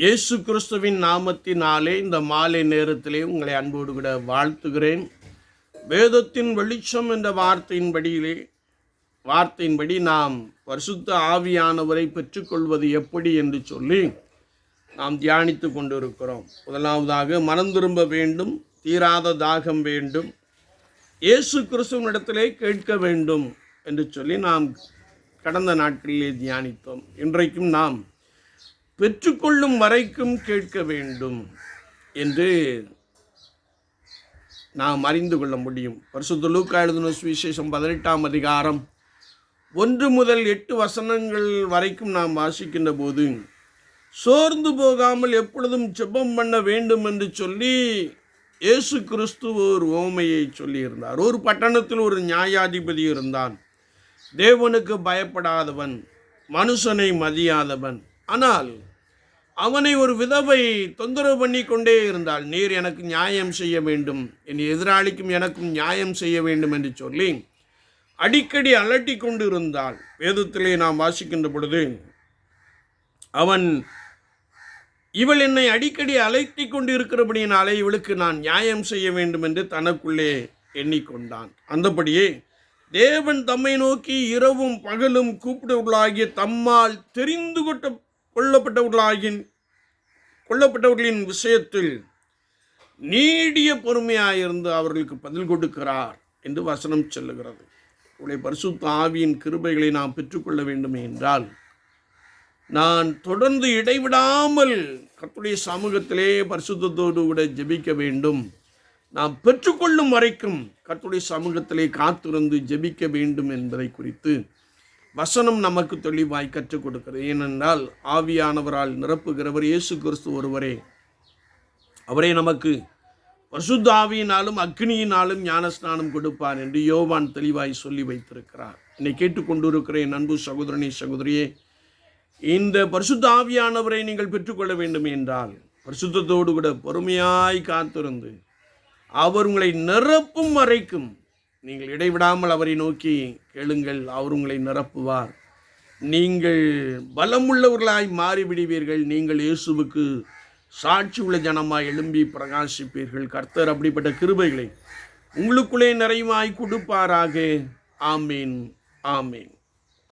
இயேசு கிறிஸ்துவின் நாமத்தினாலே இந்த மாலை நேரத்திலே உங்களை அன்போடு கூட வாழ்த்துகிறேன். வேதத்தின் வெளிச்சம் என்ற வார்த்தையின்படியிலே வார்த்தையின்படி நாம் பரிசுத்த ஆவியானவரை பெற்றுக்கொள்வது எப்படி என்று சொல்லி நாம் தியானித்து கொண்டிருக்கிறோம். முதலாவதாக மனம் திரும்ப வேண்டும் தீராத தாகம் வேண்டும் இயேசு கிறிஸ்துவனிடத்திலே கேட்க வேண்டும் என்று சொல்லி நாம் கடந்த நாட்களிலே தியானித்தோம். இன்றைக்கும் நாம் பெற்றுக்கொள்ளும் வரைக்கும் கேட்க வேண்டும் என்று நாம் அறிந்து கொள்ள முடியும். பரிசுத்த லூக்கா எழுதின சுவிசேஷம் பதினெட்டாம் அதிகாரம் ஒன்று முதல் எட்டு வசனங்கள் வரைக்கும் நாம் வாசிக்கின்ற போது சோர்ந்து போகாமல் எப்பொழுதும் ஜெபம் பண்ண வேண்டும் என்று சொல்லி இயேசு கிறிஸ்து ஒரு ஓமையை சொல்லியிருந்தார். ஒரு பட்டணத்தில் ஒரு நியாயாதிபதி இருந்தான். தேவனுக்கு பயப்படாதவன் மனுஷனை மதியாதவன். ஆனால் அவனை ஒரு விதவை தொந்தரவு பண்ணி கொண்டே இருந்தால் நீர் எனக்கு நியாயம் செய்ய வேண்டும். என் எதிராளிக்கும் எனக்கும் நியாயம் செய்ய வேண்டும் என்று சொல்லி அடிக்கடி அலட்டி கொண்டு இருந்தால் வேதத்திலே நாம் வாசிக்கின்ற பொழுது அவன் இவள் என்னை அடிக்கடி அலைத்தி கொண்டு இருக்கிறபடியினாலே இவளுக்கு நான் நியாயம் செய்ய வேண்டும் என்று தனக்குள்ளே எண்ணிக்கொண்டான். அந்தபடியே தேவன் தம்மை நோக்கி இரவும் பகலும் கூப்பிடுவர்களாகிய தம்மால் தெரிந்து கொட்ட கொல்லப்பட்டவர்களாகின் கொல்லப்பட்டவர்களின் விஷயத்தில் நீடிய பொறுமையாயிருந்து அவர்களுக்கு பதில் கொடுக்கிறார் என்று வசனம் சொல்லுகிறது. உடைய பரிசுத்த ஆவியின் கிருபைகளை நாம் பெற்றுக்கொள்ள வேண்டுமே என்றால் நான் தொடர்ந்து இடைவிடாமல் கத்துடைய சமூகத்திலே பரிசுத்தோடு கூட ஜெபிக்க வேண்டும். நாம் பெற்றுக்கொள்ளும் வரைக்கும் கத்துடைய சமூகத்திலே காத்திருந்து ஜெபிக்க வேண்டும் என்பதை குறித்து வசனம் நமக்கு தெளிவாய் கற்றுக் கொடுக்கிறது. ஏனென்றால் ஆவியானவரால் நிரப்புகிறவர் இயேசு கிறிஸ்து ஒருவரே. அவரே நமக்கு பரிசுத்த அக்னியினாலும் ஞானஸ்நானம் கொடுப்பார் என்று யோவான் தெளிவாய் சொல்லி வைத்திருக்கிறார். என்னை கேட்டுக்கொண்டிருக்கிறேன் அன்பு சகோதரனே சகோதரியே இந்த பரிசுத்தாவியானவரை நீங்கள் பெற்றுக்கொள்ள வேண்டும் என்றால் பரிசுத்தத்தோடு கூட பொறுமையாய் காத்திருந்து அவர் உங்களை நிரப்பும் வரைக்கும் நீங்கள் இடைவிடாமல் அவரை நோக்கி கேளுங்கள் அவர் உங்களை நிரப்புவார். நீங்கள் பலமுள்ளவர்களாய் மாறிவிடுவீர்கள் நீங்கள் இயேசுவுக்கு சாட்சி உள்ள ஜனமாய் எழும்பி பிரகாசிப்பீர்கள். கர்த்தர் அப்படிப்பட்ட கிருபைகளை உங்களுக்குள்ளே நிறைவாய் கொடுப்பாராக. ஆமீன் ஆமீன்.